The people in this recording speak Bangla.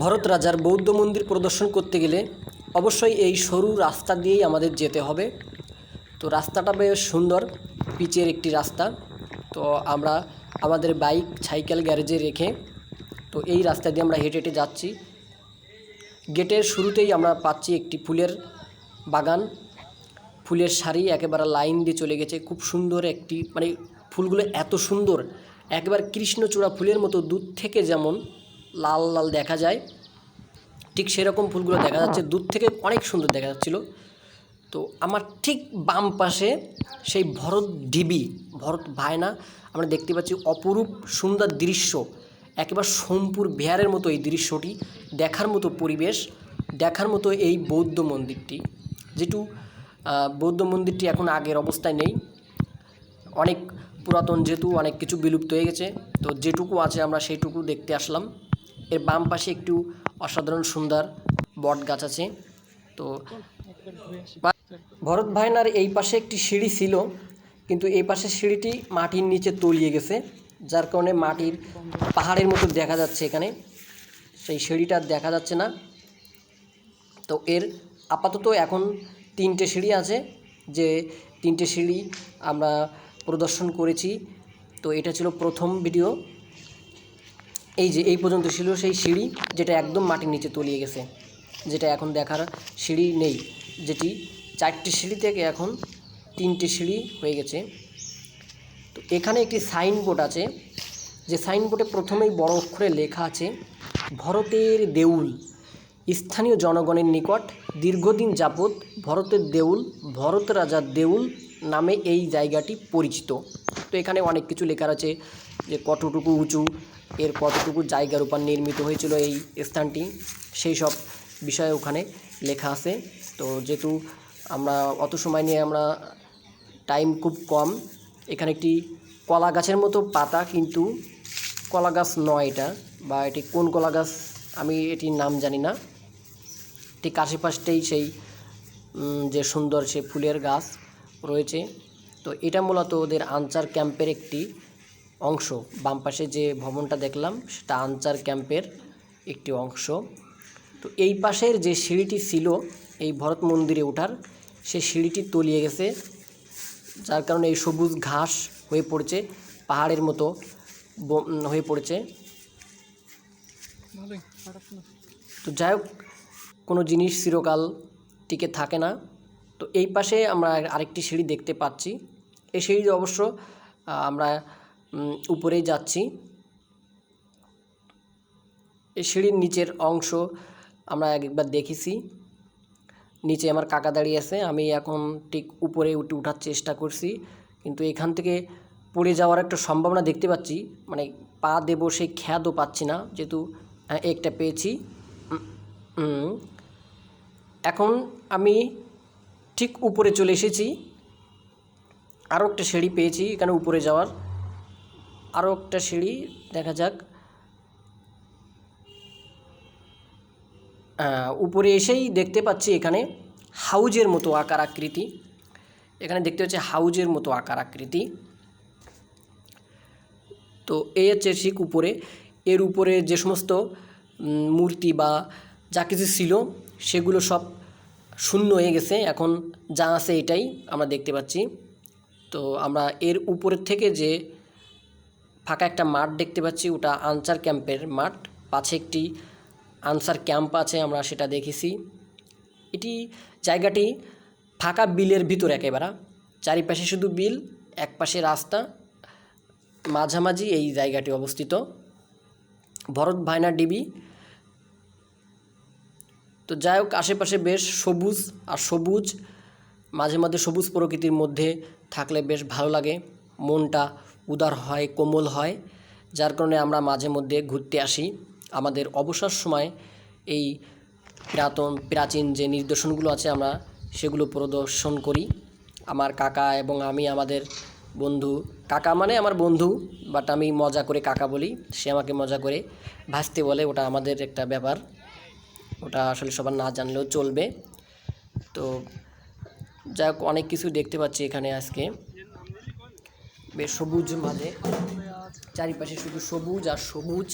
ভরত রাজার বৌদ্ধ মন্দির প্রদর্শন করতে গেলে অবশ্যই এই সরু রাস্তা দিয়েই আমাদের যেতে হবে। তো রাস্তাটা বেশ সুন্দর, পিচের একটি রাস্তা। তো আমরা আমাদের বাইক, সাইকেল, গ্যারেজে রেখে তো এই রাস্তা দিয়ে আমরা হেঁটে হেঁটে যাচ্ছি। গেটের শুরুতেই আমরা পাচ্ছি একটি ফুলের বাগান। ফুলের শাড়ি একেবারে লাইন দিয়ে চলে গেছে। খুব সুন্দর একটি মানে ফুলগুলো এত সুন্দর, একবার কৃষ্ণচূড়া ফুলের মতো দূর থেকে যেমন লাল লাল দেখা যায়। ঠিক সেরকম ফুলগুলো দেখা যাচ্ছে। দূর থেকে অনেক সুন্দর দেখা যাচ্ছিল। তো আমার ঠিক বাম পাশে সেই ভরত ডিবি ভরত ভায়না, আমরা দেখতে পাচ্ছি অপরূপ সুন্দর দৃশ্য। একেবারে সোমপুর বিহারের মতো এই দৃশ্যটি। দেখার মতো পরিবেশ, দেখার মতো এই বৌদ্ধ মন্দিরটি। যেটু বৌদ্ধ মন্দিরটি এখন আগের অবস্থায় নেই। অনেক পুরাতন যেহেতু অনেক কিছু বিলুপ্ত হয়ে গেছে। তো যেটুকু আছে আমরা সেইটুকু দেখতে আসলাম। এর বাম পাশে একটু অসাধারণ সুন্দর বট গাছ আছে। তো ভরত ভাইনার এই পাশে একটি সিঁড়ি ছিল, কিন্তু এই পাশে সিঁড়িটি মাটির নিচে তলিয়ে গেছে, যার কারণে মাটির পাহাড়ের মতো দেখা যাচ্ছে এখানে। সেই সিঁড়িটা দেখা যাচ্ছে না। তো এর আপাতত এখন তিনটে সিঁড়ি আছে, যে তিনটে সিঁড়ি আমরা প্রদর্শন করেছি। তো এটা ছিল প্রথম ভিডিও এই যে, এই পর্যন্ত ছিল সেই সিঁড়ি যেটা একদম মাটির নিচে তলিয়ে গেছে, যেটা এখন দেখার সিঁড়ি নেই, যেটি চারটি সিঁড়ি থেকে এখন তিনটে সিঁড়ি হয়ে গেছে। তো এখানে একটি সাইনবোর্ড আছে, যে সাইনবোর্ডে প্রথমেই বড় অক্ষরে লেখা আছে, ভরতের দেউল, স্থানীয় জনগণের নিকট দীর্ঘদিন যাবৎ ভরতের দেউল, ভরত রাজার দেউল নামে এই জায়গাটি পরিচিত। তো এখানে অনেক কিছু লেখা আছে যে কতটুকু উঁচু, এর কতটুকু জায়গার উপর নির্মিত হয়েছিল এই স্থানটি, সেই সব বিষয়ে ওখানে লেখা আছে। তো যেহেতু আমরা অত সময় নিয়ে আমরা টাইম খুব কম, এখানে একটি কলা গাছের মতো পাতা, কিন্তু কলা গাছ নয় এটা, বা এটি কোন কলা গাছ আমি এটির নাম জানি না। ঠিক আশেপাশটাই সেই যে সুন্দর সে ফুলের গাছ রয়েছে। তো এটা মূলত ওদের আনচার ক্যাম্পের একটি অংশ। বাম পাশে যে ভবনটা দেখলাম, সেটা আনচার ক্যাম্পের একটি অংশ। তো এই পাশের যে সিঁড়িটি ছিল, এই ভরত মন্দিরে ওঠার, সে সিঁড়িটি তলিয়ে গেছে, যার কারণে এই সবুজ ঘাস হয়ে পড়েছে, পাহাড়ের মতো হয়ে পড়েছে। তো যাই হোক, কোনো জিনিস চিরকাল টিকে থাকে না। তো এই পাশে আমরা আরেকটি সিঁড়ি দেখতে পাচ্ছি। এই সিঁড়ি অবশ্য আমরা উম, উপরেই যাচ্ছি। এই সিঁড়ির নিচের অংশ আমরা একবার দেখেছি। নিচে আমার কাকা দাঁড়িয়ে আছে আমি এখন ঠিক উপরে উঠে ওঠার চেষ্টা করছি। কিন্তু এখান থেকে পড়ে যাওয়ার একটা সম্ভাবনা দেখতে পাচ্ছি। মানে পা দেবো সেই খ্যাদও পাচ্ছি না যেহেতু একটা পেয়েছি। এখন আমি ঠিক উপরে চলে এসেছি। আরও একটা সিঁড়ি পেয়েছি এখানে উপরে যাওয়ার। আরও একটা সিঁড়ি, দেখা যাক। উপরে এসেই দেখতে পাচ্ছি এখানে হাউজের মতো আকার আকৃতি। এখানে দেখতে পাচ্ছি হাউজের মতো আকার আকৃতি। তো এই হচ্ছে ঠিক উপরে। এর উপরে যে সমস্ত মূর্তি বা যা কিছু ছিল, সেগুলো সব শূন্য হয়ে গেছে। এখন যা আছে এটাই আমরা দেখতে পাচ্ছি। তো আমরা এর উপরের থেকে যে ফাঁকা একটা মাঠ দেখতে পাচ্ছি, ওটা আনসার ক্যাম্পের মাঠ। পাশে একটি আনসার ক্যাম্প আছে, আমরা সেটা দেখেছি। এটি জায়গাটি ফাঁকা বিলের ভিতর একেবারে। চারিপাশে শুধু বিল এক পাশে রাস্তা। মাঝামাঝি এই জায়গাটি অবস্থিত। ভরত ভায়না ডিবি। তো যাই হোক, আশেপাশে বেশ সবুজ আর সবুজ, মাঝে মাঝে সবুজ প্রকৃতির মধ্যে থাকলে বেশ ভালো লাগে। মনটা উদার হয়, কোমল হয়। যার কারণে আমরা মাঝে মধ্যে ঘুরতে আসি। আমাদের অবসর সময় এই পুরাতন, প্রাচীন যে নিদর্শনগুলো আছে, আমরা সেগুলো প্রদর্শন করি। আমার কাকা এবং আমি, আমাদের বন্ধু। কাকা মানে আমার বন্ধু বাট আমি মজা করে কাকা বলি। সে আমাকে মজা করে ভাসতে বলে। ওটা আমাদের একটা ব্যাপার। ওটা আসলে সবার না জানলেও চলবে। তো যাই অনেক কিছু দেখতে পাচ্ছি এখানে আজকে। বেশ সবুজ মাঝে চারিপাশে শুধু সবুজ আর সবুজ।